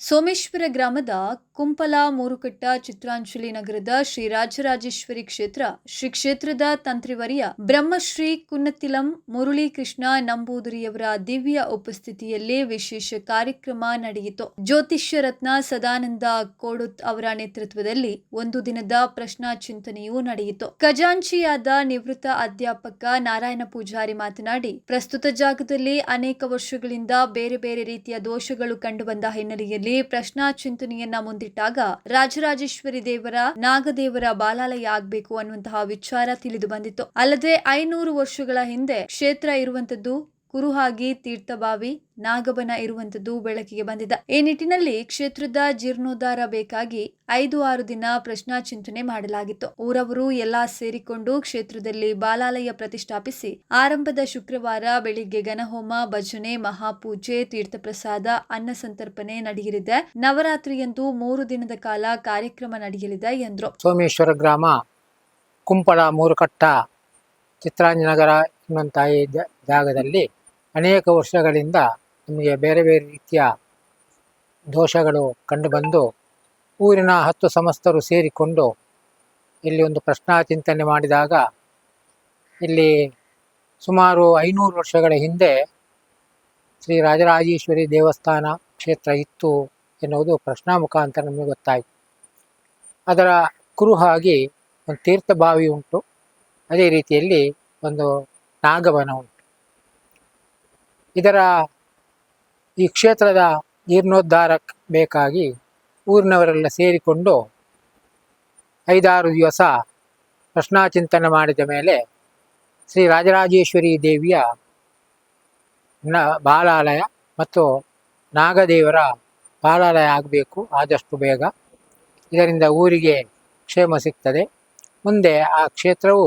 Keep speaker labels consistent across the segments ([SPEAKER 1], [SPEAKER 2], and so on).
[SPEAKER 1] ಸೋಮೇಶ್ವರ ಗ್ರಾಮದ ಕುಂಪಲ ಮೂರುಕಟ್ಟ ಚಿತ್ರಾಂಜಲಿ ನಗರದ ಶ್ರೀ ರಾಜರಾಜೇಶ್ವರಿ ಕ್ಷೇತ್ರ, ಶ್ರೀ ಕ್ಷೇತ್ರದ ತಂತ್ರಿವರಿಯ ಬ್ರಹ್ಮಶ್ರೀ ಕುನ್ನತಿಲಂ, ಮುರಳೀಕೃಷ್ಣ ನಂಬೂದರಿಯವರ ದಿವ್ಯ ಉಪಸ್ಥಿತಿಯಲ್ಲಿ ವಿಶೇಷ ಕಾರ್ಯಕ್ರಮ ನಡೆಯಿತು. ಜ್ಯೋತಿಷ್ಯ ರತ್ನ ಸದಾನಂದ ಕೋಡುತ್ ಅವರ ನೇತೃತ್ವದಲ್ಲಿ ಒಂದು ದಿನದ ಪ್ರಶ್ನಾ ಚಿಂತನೆಯೂ ನಡೆಯಿತು. ಖಜಾಂಚಿಯಾದ ನಿವೃತ್ತ ಅಧ್ಯಾಪಕ ನಾರಾಯಣ ಪೂಜಾರಿ ಮಾತನಾಡಿ, ಪ್ರಸ್ತುತ ಜಾಗದಲ್ಲಿ ಅನೇಕ ವರ್ಷಗಳಿಂದ ಬೇರೆ ಬೇರೆ ರೀತಿಯ ದೋಷಗಳು ಕಂಡುಬಂದ ಹಿನ್ನೆಲೆಯಲ್ಲಿ ಪ್ರಶ್ನಾ ಚಿಂತನೆಯನ್ನ ಮುಂದಿಟ್ಟಾಗ ರಾಜರಾಜೇಶ್ವರಿ ದೇವರ, ನಾಗದೇವರ ಬಾಲಾಲಯ ಆಗ್ಬೇಕು ಅನ್ನುವಂತಹ ವಿಚಾರ ತಿಳಿದು ಬಂದಿತ್ತು. ಅಲ್ಲದೆ ಐನೂರು ವರ್ಷಗಳ ಹಿಂದೆ ಕ್ಷೇತ್ರ ಇರುವಂತದ್ದು ಕುರುಹಾಗಿ ತೀರ್ಥಬಾವಿ ನಾಗಬನ ಇರುವಂತದ್ದು ಬೆಳಕಿಗೆ ಬಂದಿದ. ಈ ನಿಟ್ಟಿನಲ್ಲಿ ಕ್ಷೇತ್ರದ ಜೀರ್ಣೋದ್ಧಾರ ಬೇಕಾಗಿ ಐದು ಆರು ದಿನ ಪ್ರಶ್ನಾ ಚಿಂತನೆ ಮಾಡಲಾಗಿತ್ತು. ಊರವರು ಎಲ್ಲಾ ಸೇರಿಕೊಂಡು ಕ್ಷೇತ್ರದಲ್ಲಿ ಬಾಲಾಲಯ ಪ್ರತಿಷ್ಠಾಪಿಸಿ ಆರಂಭದ ಶುಕ್ರವಾರ ಬೆಳಿಗ್ಗೆ ಘನಹೋಮ, ಭಜನೆ, ಮಹಾಪೂಜೆ, ತೀರ್ಥಪ್ರಸಾದ, ಅನ್ನ ಸಂತರ್ಪಣೆ ನಡೆಯಲಿದೆ. ನವರಾತ್ರಿಯಂದು ಮೂರು ದಿನದ ಕಾಲ ಕಾರ್ಯಕ್ರಮ ನಡೆಯಲಿದೆ ಎಂದರು.
[SPEAKER 2] ಸೋಮೇಶ್ವರ ಗ್ರಾಮ, ಕುಂಪಳ, ಮೂರುಕಟ್ಟ, ಚಿತ್ರಾಂಜನಗರ ಎನ್ನುವಂತಹ ಜಾಗದಲ್ಲಿ ಅನೇಕ ವರ್ಷಗಳಿಂದ ನಮಗೆ ಬೇರೆ ಬೇರೆ ರೀತಿಯ ದೋಷಗಳು ಕಂಡುಬಂದು ಊರಿನ ಹತ್ತು ಸಮಸ್ತರು ಸೇರಿಕೊಂಡು ಇಲ್ಲಿ ಒಂದು ಪ್ರಶ್ನಾ ಚಿಂತನೆ ಮಾಡಿದಾಗ ಇಲ್ಲಿ ಸುಮಾರು ಐನೂರು ವರ್ಷಗಳ ಹಿಂದೆ ಶ್ರೀ ರಾಜರಾಜೇಶ್ವರಿ ದೇವಸ್ಥಾನ ಕ್ಷೇತ್ರ ಇತ್ತು ಎನ್ನುವುದು ಪ್ರಶ್ನಾ ಮುಖಾಂತರ ನಮಗೆ ಗೊತ್ತಾಯಿತು. ಅದರ ಕುರುಹಾಗಿ ಒಂದು ತೀರ್ಥ ಬಾವಿ ಉಂಟು. ಅದೇ ರೀತಿಯಲ್ಲಿ ಒಂದು ನಾಗವನ ಉಂಟು. ಇದರ ಈ ಕ್ಷೇತ್ರದ ಜೀರ್ಣೋದ್ಧಾರಕ್ಕೆ ಬೇಕಾಗಿ ಊರಿನವರೆಲ್ಲ ಸೇರಿಕೊಂಡು ಐದಾರು ದಿವಸ ಪ್ರಶ್ನಾ ಚಿಂತನೆ ಮಾಡಿದ ಮೇಲೆ ಶ್ರೀ ರಾಜರಾಜೇಶ್ವರಿ ದೇವಿಯ ನ ಬಾಲಾಲಯ ಮತ್ತು ನಾಗದೇವರ ಬಾಲಾಲಯ ಆಗಬೇಕು ಆದಷ್ಟು ಬೇಗ. ಇದರಿಂದ ಊರಿಗೆ ಕ್ಷೇಮ ಸಿಗ್ತದೆ. ಮುಂದೆ ಆ ಕ್ಷೇತ್ರವು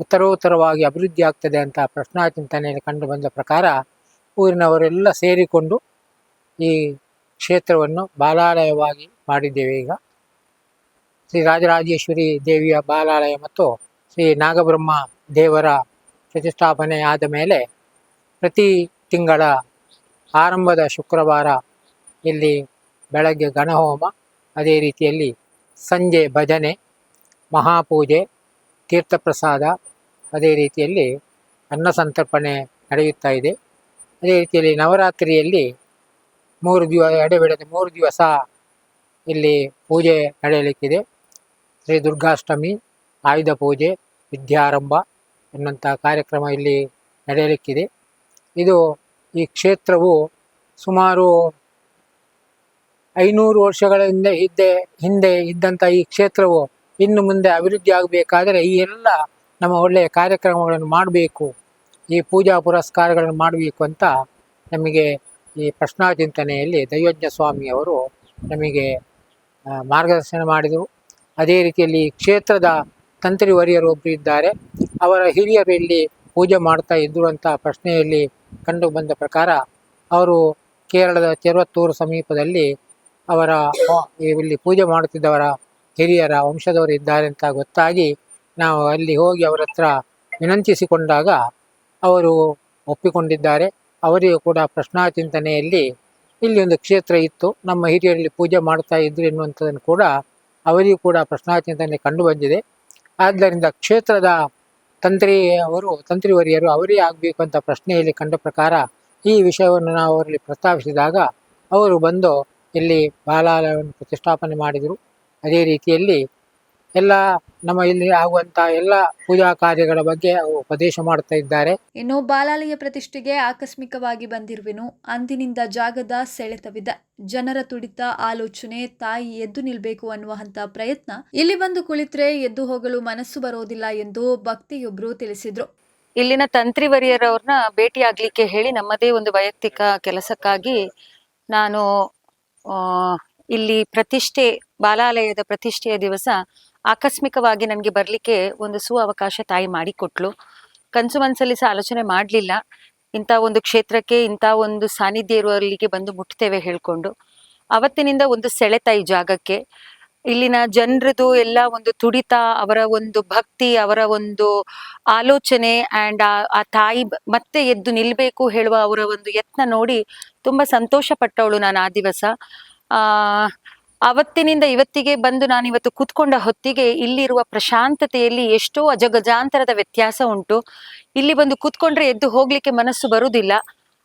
[SPEAKER 2] ಉತ್ತರೋತ್ತರವಾಗಿ ಅಭಿವೃದ್ಧಿ ಆಗ್ತದೆ ಅಂತ ಪ್ರಶ್ನಾ ಚಿಂತನೆಯಲ್ಲಿ ಕಂಡು ಬಂದ ಪ್ರಕಾರ ಊರಿನವರೆಲ್ಲ ಸೇರಿಕೊಂಡು ಈ ಕ್ಷೇತ್ರವನ್ನು ಬಾಲಾಲಯವಾಗಿ ಮಾಡಿದ್ದೇವೆ ಈಗ. ಶ್ರೀ ರಾಜರಾಜೇಶ್ವರಿ ದೇವಿಯ ಬಾಲಾಲಯ ಮತ್ತು ಶ್ರೀ ನಾಗಬ್ರಹ್ಮ ದೇವರ ಪ್ರತಿಷ್ಠಾಪನೆ ಆದ ಮೇಲೆ ಪ್ರತಿ ತಿಂಗಳ ಆರಂಭದ ಶುಕ್ರವಾರ ಇಲ್ಲಿ ಬೆಳಗ್ಗೆ ಗಣಹೋಮ ಅದೇ ರೀತಿಯಲ್ಲಿ ಸಂಜೆ ಭಜನೆ, ಮಹಾಪೂಜೆ ತೀರ್ಥಪ್ರಸಾದ ಅದೇ ರೀತಿಯಲ್ಲಿ ಅನ್ನ ಸಂತರ್ಪಣೆ ನಡೆಯುತ್ತಾ ಇದೆ. ಅದೇ ರೀತಿಯಲ್ಲಿ ನವರಾತ್ರಿಯಲ್ಲಿ ಮೂರು ದಿವಸ ಎಡೆಬಿಡದೆ ಮೂರು ದಿವಸ ಇಲ್ಲಿ ಪೂಜೆ ನಡೆಯಲಿಕ್ಕಿದೆ. ಶ್ರೀ ದುರ್ಗಾಷ್ಟಮಿ, ಆಯುಧ ಪೂಜೆ, ವಿದ್ಯಾರಂಭ ಎನ್ನುವಂಥ ಕಾರ್ಯಕ್ರಮ ಇಲ್ಲಿ ನಡೆಯಲಿಕ್ಕಿದೆ. ಇದು ಈ ಕ್ಷೇತ್ರವು ಸುಮಾರು ಐನೂರು ವರ್ಷಗಳ ಹಿಂದೆ ಹಿಂದೆ ಹಿಂದೆ ಇದ್ದಂಥ ಈ ಕ್ಷೇತ್ರವು ಇನ್ನು ಮುಂದೆ ಅಭಿವೃದ್ಧಿ ಆಗಬೇಕಾದರೆ ಈ ಎಲ್ಲ ನಮ್ಮ ಒಳ್ಳೆಯ ಕಾರ್ಯಕ್ರಮಗಳನ್ನು ಮಾಡಬೇಕು, ಈ ಪೂಜಾ ಪುರಸ್ಕಾರಗಳನ್ನು ಮಾಡಬೇಕು ಅಂತ ನಮಗೆ ಈ ಪ್ರಶ್ನಾ ಚಿಂತನೆಯಲ್ಲಿ ದೈವಜ್ಞ ಸ್ವಾಮಿಯವರು ನಮಗೆ ಮಾರ್ಗದರ್ಶನ ಮಾಡಿದರು. ಅದೇ ರೀತಿಯಲ್ಲಿ ಕ್ಷೇತ್ರದ ತಂತ್ರಿ ಒಬ್ಬರು ಇದ್ದಾರೆ. ಅವರ ಹಿರಿಯರು ಇಲ್ಲಿ ಪೂಜೆ ಮಾಡ್ತಾ ಇದ್ದರು ಅಂತ ಪ್ರಶ್ನೆಯಲ್ಲಿ ಕಂಡು ಬಂದ ಪ್ರಕಾರ ಅವರು ಕೇರಳದ ಚೆರುವತ್ತೂರು ಸಮೀಪದಲ್ಲಿ ಅವರ ಇಲ್ಲಿ ಪೂಜೆ ಮಾಡುತ್ತಿದ್ದವರ ಹಿರಿಯರ ವಂಶದವರು ಇದ್ದಾರೆ ಅಂತ ಗೊತ್ತಾಗಿ ನಾವು ಅಲ್ಲಿ ಹೋಗಿ ಅವರ ಹತ್ರ ವಿನಂತಿಸಿಕೊಂಡಾಗ ಅವರು ಒಪ್ಪಿಕೊಂಡಿದ್ದಾರೆ. ಅವರಿಗೂ ಕೂಡ ಪ್ರಶ್ನಾ ಚಿಂತನೆಯಲ್ಲಿ ಇಲ್ಲಿ ಒಂದು ಕ್ಷೇತ್ರ ಇತ್ತು. ನಮ್ಮ ಹಿರಿಯರಲ್ಲಿ ಪೂಜೆ ಮಾಡ್ತಾ ಇದ್ರು ಎನ್ನುವಂಥದ್ದನ್ನು ಕೂಡ ಅವರಿಗೂ ಕೂಡ ಪ್ರಶ್ನಾ ಚಿಂತನೆ ಕಂಡು ಬಂದಿದೆ. ಆದ್ದರಿಂದ ಕ್ಷೇತ್ರದ ತಂತ್ರಿ ಅವರು, ತಂತ್ರಿವರಿಯರು ಅವರೇ ಆಗಬೇಕು ಅಂತ ಪ್ರಶ್ನೆಯಲ್ಲಿ ಕಂಡ ಪ್ರಕಾರ ಈ ವಿಷಯವನ್ನು ನಾವು ಅವರಲ್ಲಿ ಪ್ರಸ್ತಾಪಿಸಿದಾಗ ಅವರು ಬಂದು ಇಲ್ಲಿ ಬಾಲಾಲಯವನ್ನು ಪ್ರತಿಷ್ಠಾಪನೆ ಮಾಡಿದರು. ಅದೇ ರೀತಿಯಲ್ಲಿ ಎಲ್ಲ ನಮ್ಮ ಇಲ್ಲಿ ಆಗುವಂತ ಎಲ್ಲ ಪೂಜಾ ಕಾರ್ಯಗಳ ಬಗ್ಗೆ ಅವರು ಉಪದೇಶ ಮಾಡ್ತಾ ಇದ್ದಾರೆ.
[SPEAKER 1] ಇನ್ನು ಬಾಲಾಲಯ ಪ್ರತಿಷ್ಠೆಗೆ ಆಕಸ್ಮಿಕವಾಗಿ ಬಂದಿರುವೆನು. ಅಂದಿನಿಂದ ಜಾಗದ ಸೆಳೆತವಿದೆ. ಜನರ ತುಡಿತ ಆಲೋಚನೆ ತಾಯಿ ಎದ್ದು ನಿಲ್ಬೇಕು ಅನ್ನುವಂತ ಪ್ರಯತ್ನ ಇಲ್ಲಿ ಬಂದು ಕುಳಿತರೆ ಎದ್ದು ಹೋಗಲು ಮನಸ್ಸು ಬರೋದಿಲ್ಲ ಎಂದು ಭಕ್ತಿಯೊಬ್ರು ತಿಳಿಸಿದ್ರು.
[SPEAKER 3] ಇಲ್ಲಿನ ತಂತ್ರಿವರಿಯರವ್ರನ್ನ ಭೇಟಿ ಆಗ್ಲಿಕ್ಕೆ ಹೇಳಿ ನಮ್ಮದೇ ಒಂದು ವೈಯಕ್ತಿಕ ಕೆಲಸಕ್ಕಾಗಿ ನಾನು ಆ, ಇಲ್ಲಿ ಪ್ರತಿಷ್ಠೆ ಬಾಲಾಲಯದ ಪ್ರತಿಷ್ಠೆಯ ದಿವಸ ಆಕಸ್ಮಿಕವಾಗಿ ನನಗೆ ಬರಲಿಕ್ಕೆ ಒಂದು ಸು ಅವಕಾಶ ತಾಯಿ ಮಾಡಿಕೊಟ್ಲು ಕನಸು ಮನಸ್ಸಲ್ಲಿ ಸಹ ಆಲೋಚನೆ ಮಾಡಲಿಲ್ಲ. ಇಂಥ ಒಂದು ಕ್ಷೇತ್ರಕ್ಕೆ ಇಂಥ ಒಂದು ಸಾನ್ನಿಧ್ಯ ಇರುವಲ್ಲಿಗೆ ಬಂದು ಮುಟ್ತೇವೆ ಹೇಳ್ಕೊಂಡು. ಅವತ್ತಿನಿಂದ ಒಂದು ಸೆಳೆತ ಈ ಜಾಗಕ್ಕೆ. ಇಲ್ಲಿನ ಜನರದು ಎಲ್ಲ ಒಂದು ತುಡಿತ, ಅವರ ಒಂದು ಭಕ್ತಿ, ಅವರ ಒಂದು ಆಲೋಚನೆ ಅಂಡ್ ಆ ತಾಯಿ ಮತ್ತೆ ಎದ್ದು ನಿಲ್ಬೇಕು ಹೇಳುವ ಅವರ ಒಂದು ಯತ್ನ ನೋಡಿ ತುಂಬಾ ಸಂತೋಷ ಪಟ್ಟವಳು ನಾನು ಆ ದಿವಸ. ಆ ಅವತ್ತಿನಿಂದ ಇವತ್ತಿಗೆ ಬಂದು ನಾನು ಇವತ್ತು ಕೂತ್ಕೊಂಡ ಹೊತ್ತಿಗೆ ಇಲ್ಲಿರುವ ಪ್ರಶಾಂತತೆಯಲ್ಲಿ ಎಷ್ಟೋ ಅಜಗಜಾಂತರದ ವ್ಯತ್ಯಾಸ ಉಂಟು. ಇಲ್ಲಿ ಬಂದು ಕೂತ್ಕೊಂಡ್ರೆ ಎದ್ದು ಹೋಗ್ಲಿಕ್ಕೆ ಮನಸ್ಸು ಬರುವುದಿಲ್ಲ.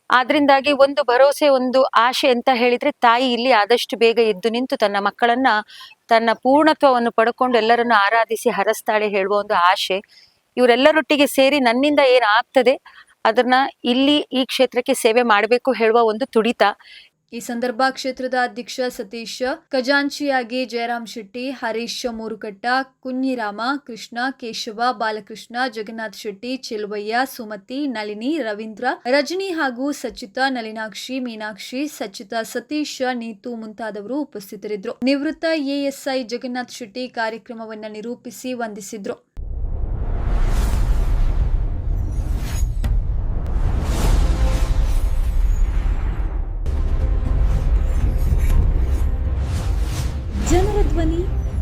[SPEAKER 3] ಆದ್ರಿಂದಾಗಿ ಒಂದು ಭರವಸೆ, ಒಂದು ಆಶೆ ಅಂತ ಹೇಳಿದ್ರೆ ತಾಯಿ ಇಲ್ಲಿ ಆದಷ್ಟು ಬೇಗ ಎದ್ದು ನಿಂತು ತನ್ನ ಮಕ್ಕಳನ್ನ, ತನ್ನ ಪೂರ್ಣತ್ವವನ್ನು ಪಡ್ಕೊಂಡು ಎಲ್ಲರನ್ನು ಆರಾಧಿಸಿ ಹರಸ್ತಾಳೆ ಹೇಳುವ ಒಂದು ಆಶೆ. ಇವರೆಲ್ಲರೊಟ್ಟಿಗೆ ಸೇರಿ ನನ್ನಿಂದ ಏನಾಗ್ತದೆ, ಅದನ್ನ ಇಲ್ಲಿ ಈ ಕ್ಷೇತ್ರಕ್ಕೆ ಸೇವೆ ಮಾಡಬೇಕು ಹೇಳುವ ಒಂದು ತುಡಿತ.
[SPEAKER 1] ಈ ಸಂದರ್ಭ ಕ್ಷೇತ್ರದ ಅಧ್ಯಕ್ಷ ಸತೀಶ್ ಖಜಾಂಚಿಯಾಗಿ ಜಯರಾಮ್ ಶೆಟ್ಟಿ, ಹರೀಶ್ ಮೂರುಕಟ್ಟ ಕುഞ്ഞിರಾಮ ಕೃಷ್ಣ, ಕೇಶವ, ಬಾಲಕೃಷ್ಣ, ಜಗನ್ನಾಥ್ ಶೆಟ್ಟಿ, ಚೆಲುವಯ್ಯ, ಸುಮತಿ, ನಳಿನಿ, ರವೀಂದ್ರ, ರಜನಿ ಹಾಗೂ ಸಚಿತಾ ನಳಿನಾಕ್ಷಿ, ಮೀನಾಕ್ಷಿ ಸಚಿತಾ ಸತೀಶ್, ನೀತು ಮುಂತಾದವರು ಉಪಸ್ಥಿತರಿದ್ದರು. ನಿವೃತ್ತ ಎಎಸ್ಐ ಜಗನ್ನಾಥ್ ಶೆಟ್ಟಿ ಕಾರ್ಯಕ್ರಮವನ್ನು ನಿರೂಪಿಸಿ ವಂದಿಸಿದ್ರು.